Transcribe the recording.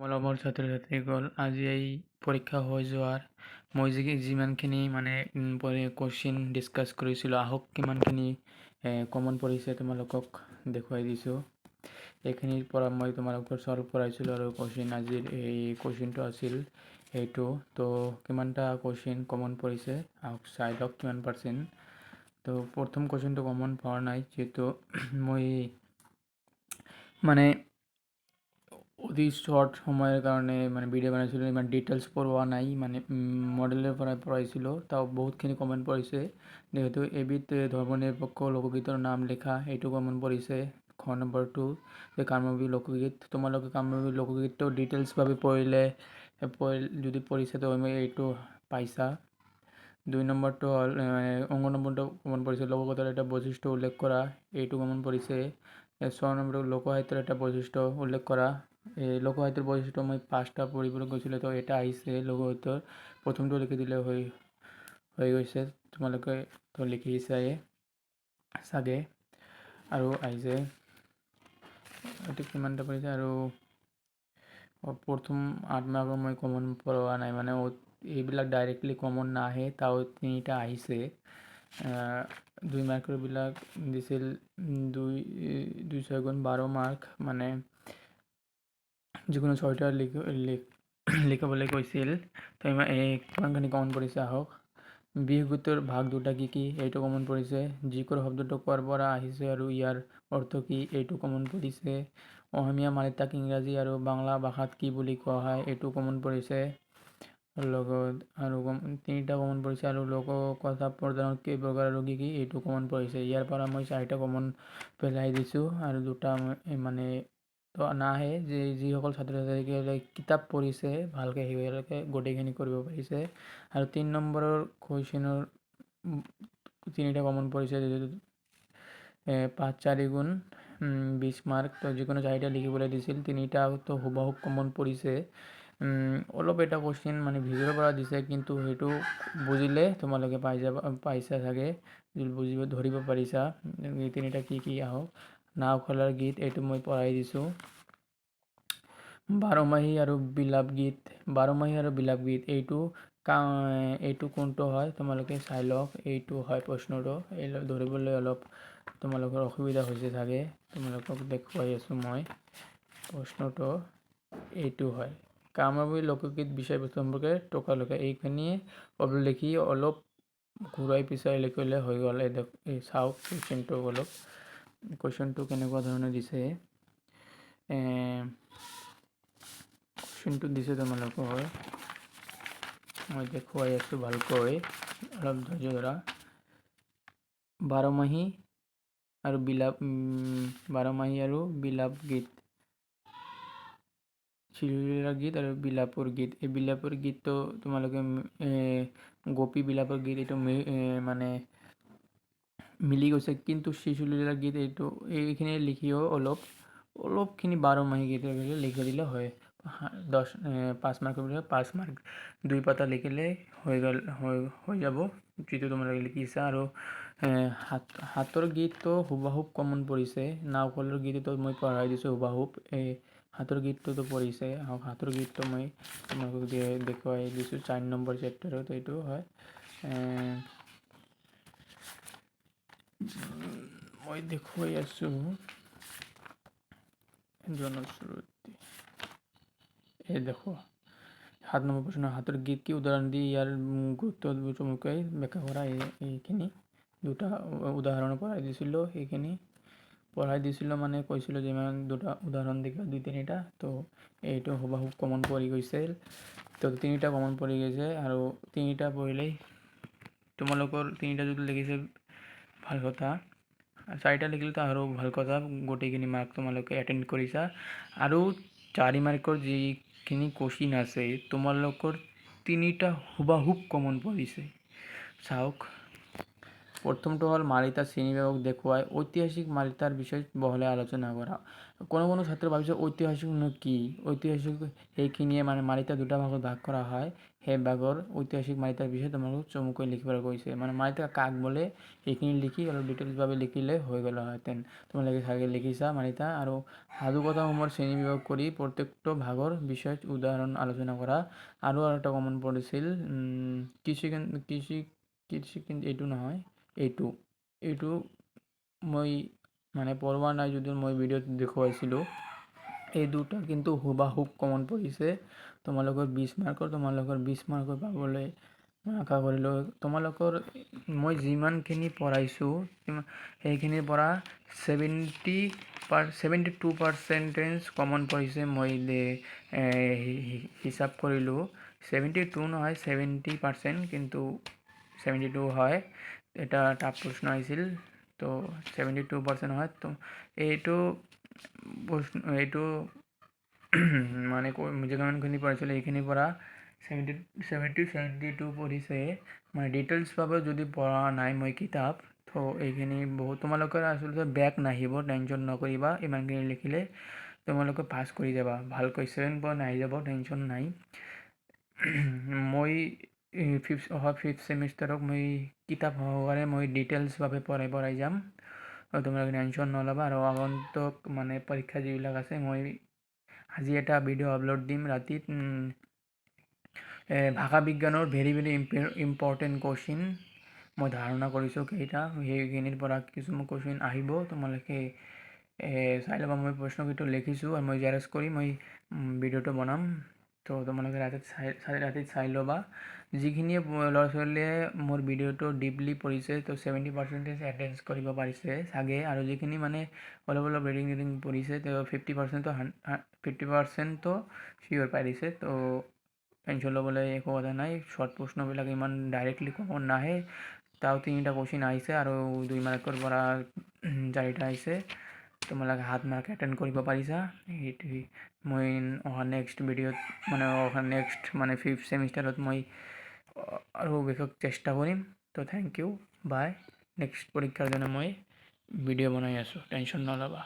মোৰ মোৰ ছাত্ৰ ছাত্ৰীসকল আজি এই পৰীক্ষা হৈ যোৱাৰ মই যি যিমানখিনি মানে কুৱেশ্যন ডিছকাছ কৰিছিলোঁ আহক কিমানখিনি কমন পৰিছে তোমালোকক দেখুৱাই দিছোঁ। এইখিনিৰ পৰা মই তোমালোকৰ চল্ভ কৰাইছিলোঁ আৰু কুৱেশ্যন আজিৰ এই কুৱেশ্যনটো আছিল এইটো। তো, কিমানটা কুৱেশ্যন কমন পৰিছে আহক, চাই লওক কিমান পাৰ্চেণ্ট তো, প্ৰথম কুৱেশ্যনটো কমন পোৱা নাই, যিহেতু মই মানে অতি শ্বৰ্ট সময়ৰ কাৰণে মানে ভিডিঅ' বনাইছিলোঁ ইমান ডিটেইলছ পঢ়োৱা নাই মানে মডেলৰ পৰা পঢ়াইছিলোঁ তাও বহুতখিনি কমেণ্ট পৰিছে যিহেতু এবিধ ধৰ্মনিৰপেক্ষ লোকগীতৰ নাম লিখা, এইটো কমেণ্ট পৰিছে খ নম্বৰটো যে কামৰূপী লোকগীত, তোমালোকে কামৰূপী লোকগীতটো ডিটেইলছভাৱে পঢ়িলে যদি পঢ়িছে তো এইটো পাইছা। দুই নম্বৰটো হ'ল অংগ নম্বৰটো কমন পৰিছে লোকগীতৰ এটা বৈশিষ্ট্য উল্লেখ কৰা, এইটো কমন পৰিছে ছয় নম্বৰটো লোকসাহিত্যৰ এটা বৈশিষ্ট্য উল্লেখ কৰা। লোকসাহিত্যৰ বৈশিষ্ট্য মই পাঁচটা পঢ়িবলৈ গৈছিলোঁ তো এটা আহিছে লোকসাহিত্যৰ প্ৰথমটো লিখি দিলে হৈ হৈ গৈছে, তোমালোকে তো লিখি চাগে। আৰু আহিছে এইটো কিমানটা পৰিছে আৰু প্ৰথম আঠ মাৰ্কৰ মই কমন পঢ়োৱা নাই মানে এইবিলাক ডাইৰেক্টলি কমন নাহে, তাও তিনিটা আহিছে। দুই মাৰ্কৰবিলাক দিছিল, দুই দুই ছয় গুণ বাৰ মাৰ্ক মানে যিকোনো ছয়টা লিখ লিখিবলৈ কৈছিল। এই কিমানখিনি কমন পৰিছে, আহক। বিহুগীতৰ ভাগ দুটা কি কি, এইটো কমন পৰিছে। যিকোনো শব্দটো কোৱাৰ পৰা আহিছে আৰু ইয়াৰ অৰ্থ কি, এইটো কমন পৰিছে। অসমীয়া মানে তাক ইংৰাজী আৰু বাংলা ভাষাত কি বুলি কোৱা হয়, এইটো কমন পৰিছে। লগত আৰু তিনিটা কমন পৰিছে আৰু লোক কথা প্ৰদানত কেই প্ৰকাৰ আৰু কি কি, এইটো কমন পৰিছে। ইয়াৰ পৰা মই চাৰিটা কমন পেলাই দিছোঁ আৰু দুটা মানে তো নাহে যে যিসকল ছাত্ৰ ছাত্ৰীসকলে কিতাপ পঢ়িছে, ভালকৈ সেইবিলাকে গোটেইখিনি কৰিব পাৰিছে। আৰু তিনি নম্বৰৰ কুৱেশ্যনৰ তিনিটা কমন পৰিছে, যিটো পাঁচ চাৰি গুণ বিছ মাৰ্ক। তো যিকোনো চাৰিটা লিখিবলৈ দিছিল তিনিটাতো হুবাহুব কমন পৰিছে। অলপ এটা কুৱেশ্যন মানে ভিডিঅ'ৰ পৰা দিছে, কিন্তু সেইটো বুজিলে তোমালোকে পাই যাবা, পাইছা চাগে, বুজিব, ধৰিব পাৰিছা। তিনিটা কি কি আহক। নাওখলাৰ গীত, এইটো মই পঢ়াই দিছোঁ। বাৰমাহী আৰু বিলাপ গীত, বাৰমাহী আৰু বিলাপ গীত, এইটো এইটো কোনটো হয়? তোমালোকে চাই লওক, এইটো হয় প্ৰশ্নটো। এই ধৰিবলৈ অলপ তোমালোকৰ অসুবিধা হৈছে চাগে, তোমালোকক দেখুৱাই আছোঁ মই। প্ৰশ্নটো এইটো হয়। কামৰূপী লোকগীত বিষয়বস্তু সম্পৰ্কে টকালৈকে এইখিনিয়ে লিখি অলপ ঘূৰাই পিছাই লিখিলে হৈ গ'ল। এই চাওক, কুৱেশ্যনটো অলপ। কুৱেশ্যনটো কেনেকুৱা ধৰণে দিছে? কুৱেশ্যনটো দিছে তোমালোকৰ। মই দেখুৱাই আছোঁ ভালকৈ। অলপ ধৈৰ্য ধৰা। বাৰমাহী আৰু বিলাপ বাৰমাহী আৰু বিলাপ গীত। চিলচিলা গীত আৰু বিলাপৰ গীত। এই বিলাপৰ গীতটো তোমালোকে গোপী বিলাপৰ গীত, এইটো মানে মিলি গৈছে, কিন্তু চিচুলীলা গীত এইটো, এইখিনি লিখিও অলপ, অলপখিনি বাৰ বাৰমাহী গীত লিখি দিলে হয়। দহ পাঁচ মাৰ্ক পাঁচ মাৰ্ক। দুই পাতা লিখিলে হৈ গ'ল, হৈ হৈ যাব, যিটো তোমালোকে লিখিছা আৰু হাত, হাতৰ গীতটো হুবাহুব কমন পৰিছে। নাওকলৰ গীতটো মই পঢ়াই দিছোঁ হুবাহুব এই হাতৰ গীতটোতো পৰিছে। হাতৰ গীতটো মই তোমালোকক দেখুৱাই দিছোঁ, চাৰি নম্বৰ চেপ্টাৰত এইটো হয়। মই দেখুৱাই আছোঁ জনশ্ৰুতি এই দেখো, সাত নম্বৰ প্ৰশ্ন হাতৰ গীত কি উদাহৰণ দি ইয়াৰ গুৰুত্ব চমুকৈ ব্যাখ্যা কৰা এইখিনি দুটা উদাহৰণ পঢ়াই দিছিলোঁ সেইখিনি পঢ়াই দিছিলোঁ মানে কৈছিলোঁ যে ইমান দুটা উদাহৰণ দিবা দুই তিনিটা। তো এইটো হুবাহুব কমন পৰি গৈছিল তো তিনিটা কমন পৰি গৈছে আৰু তিনিটা পঢ়িলেই তোমালোকৰ তিনিটা যদি লিখিছে ভালো কথা। চাৰিটা লিখিলেতো আৰু ভালো কথা, গোটেইখিনি মাৰ্ক তোমালোকে এটেণ্ড কৰিছা। আৰু চাৰি মাৰ্কৰ যিখিনি কুৱেশ্যন আছে, তোমালোকৰ তিনিটা হুবাহুব কমন পৰিছে। চাওক। প্ৰথমটো হ'ল মালিতা শ্ৰেণীবিভাগক দেখুৱাই ঐতিহাসিক মালিতাৰ বিষয়ে বহলাই আলোচনা কৰা। কোনো কোনো ছাত্ৰ ভাবিছে ঐতিহাসিকনো কি? ঐতিহাসিক সেইখিনিয়ে মানে মালিতা দুটা ভাগত ভাগ কৰা হয়। সেই ভাগৰ ঐতিহাসিক মালিতাৰ বিষয়ে তোমালোকক চমুকৈ লিখিবলৈ কৈছে। মানে মালিতা কাক বোলে? সেইখিনি লিখি অলপ ডিটেইলছভাৱে লিখিলে হৈ গ'লহেঁতেন তোমালোকে চাগে লিখিছা মালিতা আৰু সাধুকথাসমূহৰ শ্ৰেণীবিভাগ কৰি প্ৰত্যেকটো ভাগৰ বিষয়ে উদাহৰণ আলোচনা কৰা। আৰু এটা কমন পৰিছিল কৃষি কৃষি কৃষি এইটো নহয়। এইটো এইটো মই মানে পঢ়োৱা নাই যদিও মই ভিডিঅ'ত দেখুৱাইছিলোঁ। এই দুটা কিন্তু হুবাহুব কমন পৰিছে তোমালোকৰ বিছ মাৰ্কৰ তোমালোকৰ বিছ মাৰ্কৰ পাবলৈ মই আশা কৰিলোঁ। তোমালোকৰ, মই যিমানখিনি পঢ়াইছোঁ সেইখিনিৰ পৰা ছেভেণ্টি পাৰ ছেভেণ্টি টু পাৰ্চেণ্টেজ কমন পৰিছে মই হিচাপ কৰিলোঁ। ছেভেণ্টি টু নহয় ছেভেণ্টি পাৰ্চেণ্ট কিন্তু ছেভেণ্টি টু হয়। এটা টাফ প্ৰশ্ন আহিছিল তো ছেভেণ্টি টু পাৰ্চেণ্ট হয়। তো এইটো প্ৰশ্ন এইটো মানে যিমানখিনি পঢ়াইছিলোঁ এইখিনিৰ পৰা ছেভেণ্টি ছেভেণ্টি ছেভেণ্টি টু পঢ়িছে। মানে ডিটেইলছভাৱে যদি পঢ়া নাই মই কিতাপ, তো এইখিনি বহুত, তোমালোকৰ আচলতে বেক নাহিব টেনশ্যন নকৰিবা, ইমানখিনি লিখিলে তোমালোকে পাছ কৰি যাবা। ভালকৈ ছেভেন পইণ্ট আহি যাব টেনশ্যন নাই। মই ফিফ অহা ফিফ্থ ছেমিষ্টাৰক মই কিতাপ সহকাৰে মই ডিটেইলছভাৱে পঢ়াই পঢ়াই যাম। আৰু তোমালোকে টেনশ্যন নল'বা। আৰু আগন্তুক মানে পৰীক্ষা যিবিলাক আছে, মই আজি এটা ভিডিঅ' আপলোড দিম ৰাতিত ভাষা বিজ্ঞানৰ ভেৰি ভেৰি ইম্পৰ্টেণ্ট কুৱেশ্যন মই ধাৰণা কৰিছোঁ কেইটা। সেইখিনিৰ পৰা কিছুমান কুৱেশ্যন আহিব। তোমালোকে চাই ল'বা। মই প্ৰশ্নকেইটা লিখিছোঁ আৰু মই জেৰক্স কৰি মই ভিডিঅ'টো বনাম। তো তোমালোকে ৰাতিত চাই চাই ৰাতিত চাই ল'বা। যিখিনিয়ে ল'ৰা ছোৱালীয়ে মোৰ ভিডিঅ'টো ডিপলি পঢ়িছে, তো ছেভেণ্টি পাৰ্চেণ্টেজ এটেণ্ড কৰিব পাৰিছে চাগে। আৰু যিখিনি মানে অলপ অলপ ৰিডিং ৰিডিং পঢ়িছে তেওঁ ফিফটি পাৰ্চেণ্টটো ফিফটি পাৰ্চেণ্টটো চিয়'ৰ পাৰিছে। তো টেনশ্যন ল'বলৈ একো কথা নাই। শ্বৰ্ট প্ৰশ্নবিলাক ইমান ডাইৰেক্টলি কমন নাহে। তাও তিনিটা কুৱেশ্যন আহিছে আৰু দুই মাৰ্কৰ পৰা চাৰিটা আহিছে। তোমালোকে হাত মাৰ্ক এটেণ্ড কৰিব পাৰিছা। সেইটোৱেই মই অহা নেক্সট ভিডিঅ'ত মানে অহা নেক্সট মানে ফিফ্থ ছেমিষ্টাৰত মই আৰু বিশেষ চেষ্টা কৰিম। তো থেংক ইউ বাই নেক্সট পৰীক্ষাৰ কাৰণে মই ভিডিঅ' বনাই আছোঁ। টেনশ্যন নল'বা।